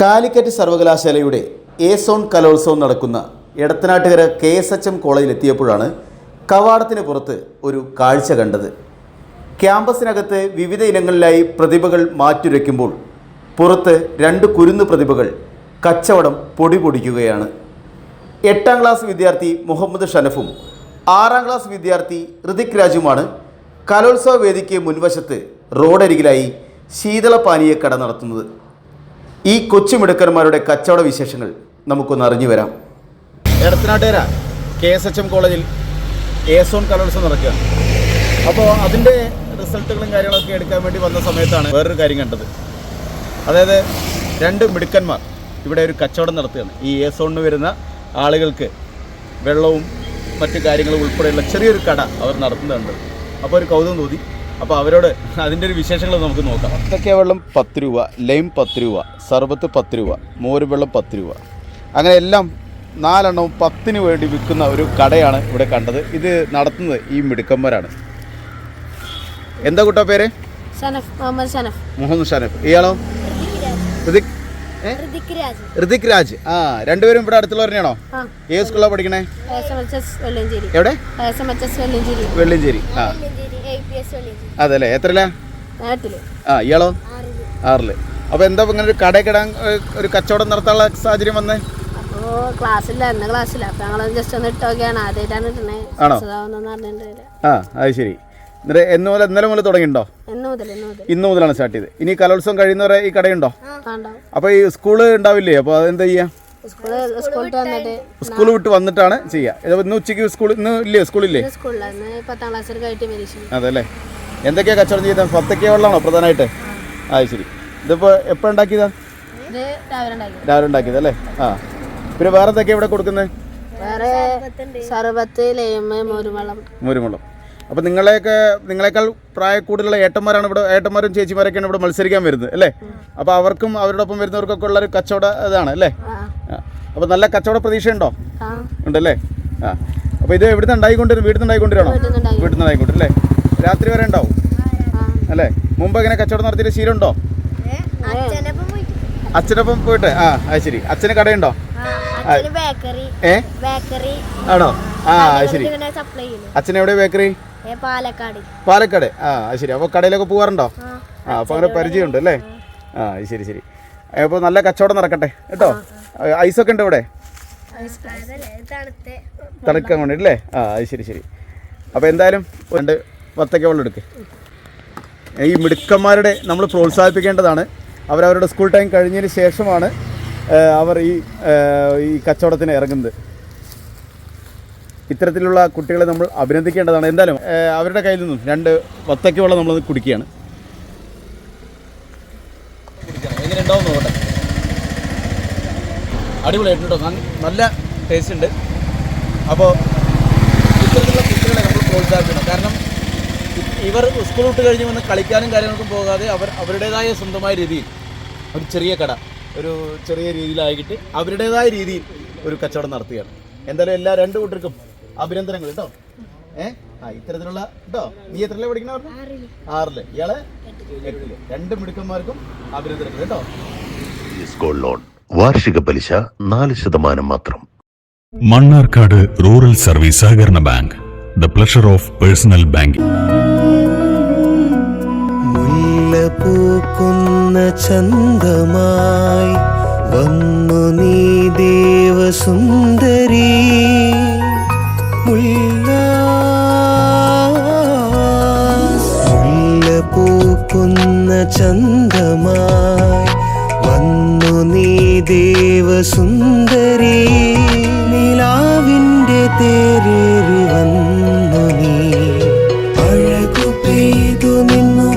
കാലിക്കറ്റ് സർവകലാശാലയുടെ A zone കലോത്സവം നടക്കുന്ന Edathanattukara K S H M കോളേജിലെത്തിയപ്പോഴാണ് കവാടത്തിന് പുറത്ത് ഒരു കാഴ്ച കണ്ടത്. ക്യാമ്പസിനകത്ത് വിവിധ ഇനങ്ങളിലായി പ്രതിഭകൾ മാറ്റുരയ്ക്കുമ്പോൾ പുറത്ത് രണ്ട് കുരുന്ന് പ്രതിഭകൾ കച്ചവടം പൊടി പൊടിക്കുകയാണ്. എട്ടാം ക്ലാസ് വിദ്യാർത്ഥി മുഹമ്മദ് ഷനഫും ആറാം ക്ലാസ് വിദ്യാർത്ഥി ഋതിക് രാജുമാണ് കലോത്സവ വേദിക്ക് മുൻവശത്ത് റോഡരികിലായി ശീതളപാനീയ കട നടത്തുന്നത്. ഈ കൊച്ചുമിടുക്കന്മാരുടെ കച്ചവട വിശേഷങ്ങൾ നമുക്കൊന്ന് അറിഞ്ഞു വരാം. Edathanattukara K S H M കോളേജിൽ എസോൺ കലോത്സവം നടക്കുകയാണ് അപ്പോൾ അതിന്റെ റിസൾട്ടുകളും കാര്യങ്ങളൊക്കെ എടുക്കാൻ വേണ്ടി വന്ന സമയത്താണ് വേറൊരു കാര്യം കണ്ടത്. അതായത് രണ്ട് മിടുക്കന്മാർ ഇവിടെ ഒരു കച്ചവടം നടത്തുകയാണ്. ഈ എസോണിന് വരുന്ന ആളുകൾക്ക് വെള്ളവും മറ്റു കാര്യങ്ങളും ഉൾപ്പെടെയുള്ള ചെറിയൊരു കട അവർ നടത്തുന്നുണ്ട്. അപ്പോൾ ഒരു കൗതുകം തോന്നി. അപ്പോൾ അവരോട് അതിന്റെ ഒരു വിശേഷങ്ങൾ നമുക്ക് നോക്കാം. അത്തൊക്കെ വെള്ളം പത്ത് രൂപ ലൈം പത്ത് രൂപ സർബത്ത് പത്ത് രൂപ മോര് വെള്ളം പത്ത് രൂപ. അങ്ങനെ എല്ലാം നാലെണ്ണവും പത്തിന് വേണ്ടി വിൽക്കുന്ന ഒരു കടയാണ് ഇവിടെ കണ്ടത്. ഇത് നടത്തുന്നത് ഈ മിടുക്കന്മാരാണ്. എന്താ കൂട്ട പേര്? സനഫ് മുഹമ്മദ് ഷനഫ്. മുഹമ്മദ് ഷാനഫ്. ഇയാളോ? ഋതിക് ഏ? രാജ്. ഋതിക് രാജ്. ആ രണ്ടുപേരും ഇവിടെ അടുത്തുള്ള തന്നെയാണോ ആ. ഏത് സ്കൂളിലാണ് പഠിക്കണേ? S M H S Vellancheri എവിടെ? S M H S Vellancheri Vellinchery ആ എ പി എസ് വെള്ളഞ്ചേരി അതല്ലേ? എത്രയിലാ? ആ ഇയാളോ? ആറിൽ. അപ്പൊ എന്താ ഇങ്ങനെ ഒരു കടയിൽ ഇടാൻ ഒരു കച്ചവടം നടത്താനുള്ള സാഹചര്യം വന്നേ? ഇന്നുമുതലാണ് ക്ലാസ്സില്ല ഇന്ന് ക്ലാസ്സില്ല. അപ്പോൾ ഞങ്ങൾ ജസ്റ്റ് ഒന്ന് ഇട്ടോക്കെയാണ് ആദ്യമായിട്ടാണ് ഇട്ടണേ ആണോ? സുഖമാവുന്നെന്ന് ആ അത് ശരി. എന്നിട്ട് എന്ന് മുതൽ ഇന്നലെ മുതൽ തുടങ്ങിയിട്ടുണ്ടോ? എന്ന് മുതൽ ഇന്ന് മുതലാണ് സ്റ്റാർട്ട് ചെയ്ത് ഇനി കലോത്സവം കഴിയുന്നവരെ ഈ കടയുണ്ടോ? അപ്പൊ ഈ സ്കൂൾ ഉണ്ടാവില്ലേ? അപ്പൊ അതെന്താ വന്നിട്ട് സ്കൂൾ വിട്ട് വന്നിട്ടാണ് ചെയ്യുക ഇന്ന് ഉച്ചയ്ക്ക് സ്കൂൾ ഇന്ന് ഇല്ലേ സ്കൂളില്ലേ? അതല്ലേ? എന്തൊക്കെയാ കച്ചവടം ചെയ്തത് പത്തൊക്കെ വെള്ളമാണോ പ്രധാനമായിട്ട്? ആ. ശരി. ഇതിപ്പോ എപ്പോ ഉണ്ടാക്കിയതാ? രാവിലെ ഉണ്ടാക്കിയത്. അല്ലേ? ആ. പിന്നെ വേറെ എന്തൊക്കെയാ ഇവിടെ കൊടുക്കുന്നത്? വേറെ സർബത്ത് ലേമ് മോരുവെള്ളം. മുരുമുള്ളം അപ്പോൾ നിങ്ങളെയൊക്കെ നിങ്ങളെക്കാൾ പ്രായ കൂടുതലുള്ള ഏട്ടന്മാരാണ് ഇവിടെ ഏട്ടന്മാരും ചേച്ചിമാരൊക്കെയാണ് ഇവിടെ മത്സരിക്കാൻ വരുന്നത് അല്ലേ? അപ്പോൾ അവർക്കും അവരോടൊപ്പം വരുന്നവർക്കൊക്കെ ഉള്ള ഒരു കച്ചവട ഇതാണ് അല്ലേ? അപ്പോൾ നല്ല കച്ചവട പ്രതീക്ഷ ഉണ്ടോ ആ. ഉണ്ടല്ലേ? ആ. അപ്പോൾ ഇത് എവിടുന്ന് ഉണ്ടായിക്കൊണ്ടിരുന്നു? വീട്ടിൽ നിന്ന് ഉണ്ടായിക്കൊണ്ടിരണോ വീട്ടിൽ വീട്ടിൽ നിന്ന് രാത്രി വരെ ഉണ്ടാവും അല്ലേ? മുമ്പ് എങ്ങനെ കച്ചവടം നടത്തിയിട്ട് ശീലമുണ്ടോ? അച്ഛനപ്പം പോയിട്ട്. അച്ഛനൊപ്പം പോയിട്ട്? ആ അത് ശരി. അച്ഛന് കടയുണ്ടോ? ഏ? ബേക്കറി. ആണോ? ആ അത് ശരി. അച്ഛൻ എവിടെ ബേക്കറി? പാലക്കാട്. പാലക്കാട്. ആ ശരി. അപ്പോൾ കടയിലൊക്കെ പോകാറുണ്ടോ ആ അപ്പോൾ അങ്ങനെ പരിചയമുണ്ട് അല്ലേ? ആ. ശരി ശരി. അപ്പോൾ നല്ല കച്ചവടം നടക്കട്ടെ കേട്ടോ? ഐസൊക്കെ ഉണ്ട് ഇവിടെ തണുക്കാൻ തണുക്കാൻ വേണ്ടിയില്ലേ ആ അത് ശരി ശരി. അപ്പോൾ എന്തായാലും രണ്ട് വത്തക്ക വെള്ളം എടുക്ക്. ഈ മിടുക്കന്മാരുടെ നമ്മൾ പ്രോത്സാഹിപ്പിക്കേണ്ടതാണ്. അവരവരുടെ സ്കൂൾ ടൈം കഴിഞ്ഞതിന് ശേഷമാണ് അവർ ഈ ഈ കച്ചവടത്തിന് ഇറങ്ങുന്നത്. ഇത്തരത്തിലുള്ള കുട്ടികളെ നമ്മൾ അഭിനന്ദിക്കേണ്ടതാണ്. എന്തായാലും അവരുടെ കയ്യിൽ നിന്നും രണ്ട് വത്തക്ക വെള്ളം നമ്മൾ കുടിക്കുകയാണ് അടിപൊളിയായിട്ടുണ്ടോ നല്ല ടേസ്റ്റ് ഉണ്ട്. അപ്പോൾ ഇത്തരത്തിലുള്ള കുട്ടികളെ നമ്മൾ പ്രോത്സാഹിപ്പിക്കണം. കാരണം ഇവർ സ്കൂൾ വിട്ട് കഴിഞ്ഞ് വന്ന് കളിക്കാനും കാര്യങ്ങൾക്കും പോകാതെ അവർ അവരുടേതായ സ്വന്തമായ രീതിയിൽ ഒരു ചെറിയ കട ഒരു ചെറിയ രീതിയിലായിട്ട് അവരുടേതായ രീതിയിൽ ഒരു കച്ചവടം നടത്തുകയാണ്. എന്തായാലും എല്ലാ രണ്ട് കൂട്ടർക്കും അഭിനന്ദനങ്ങൾ കേട്ടോ. ഏ? ആ ഇത്തരത്തിലുള്ള കേട്ടോ. നീ എത്ര പഠിക്കണ പറഞ്ഞു? ആറിൽ. ഇയാൾ? എട്ടിൽ. രണ്ട് മിടുക്കന്മാർക്കും അഭിനന്ദനങ്ങൾ കേട്ടോ. ഗോൾഡ് ലോൺ വാർഷിക പലിശ നാല് ശതമാനം മാത്രം. മണ്ണാർക്കാട് റൂറൽ സർവീസ് സഹകരണ bank the pleasure of personal banking. മുല്ല പൂക്കുന്ന ചന്തമായി വന്നു നീ ദേവസുന്ദരി ചന്തമായി വന്നു നീ ദേവസുന്ദരി. നിലാവിന്റെ തേരേറി വന്നു നീ. അഴകു പെയ്തു നിന്നു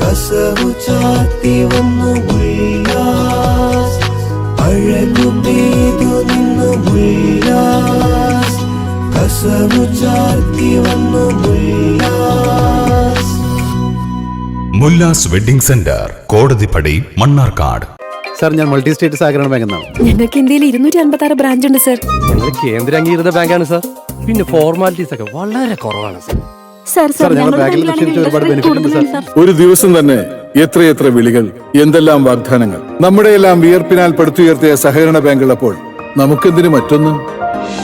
കസവു ചാത്തി വന്നു ഉല്ലാസ് അഴകു പെയ്തു നിന്നു കസവു ചാത്തി വന്നു Ullas Mullas wedding centre Kodathippadi Mannarkkad. Sir ഞാൻ മൾട്ടി സ്റ്റേറ്റ് സഹകരണ ബാങ്കിൽ നിന്നാണ് ഞങ്ങൾക്ക് ഇന്ത്യയിൽ ഇരുന്നൂറ്റി അൻപത്തി ആറ് ബ്രാഞ്ച് ഉണ്ട് സർ. ഞങ്ങൾ കേന്ദ്ര അംഗീകൃത ബാങ്കാണ് സാർ. പിന്നെ ഫോർമാലിറ്റീസ് ഒക്കെ വളരെ കുറവാണ് സാർ. സാർ സാർ ഞങ്ങളുടെ ബാങ്കിൽ നിക്ഷേപിച്ച ഒരുപാട് ബെനിഫിറ്റ് ഉണ്ട് സാർ. ഒരു ദിവസം തന്നെ എത്രയെത്ര വിളികൾ എന്തെല്ലാം വാഗ്ദാനങ്ങൾ നമ്മുടെ എല്ലാം വിയർപ്പിനാൽ പടുത്തുയർത്തിയ സഹകരണ ബാങ്ക് ഉള്ളപ്പോൾ നമുക്കെന്തിനു മറ്റൊന്ന്?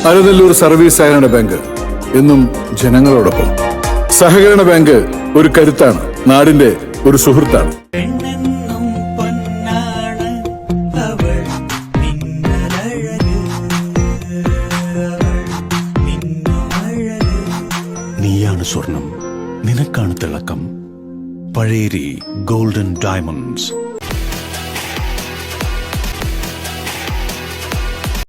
അരനെല്ലൂർ സർവീസ് സഹകരണ ബാങ്ക് എന്നും ജനങ്ങളോടൊപ്പം. സഹകരണ ബാങ്ക് ഒരു കരുത്താണ്. നാടിന്റെ ഒരു സുഹൃത്താണ്. നീയാണ് സ്വർണം. നിനക്കാണ് തിളക്കം. Pazheri golden diamonds.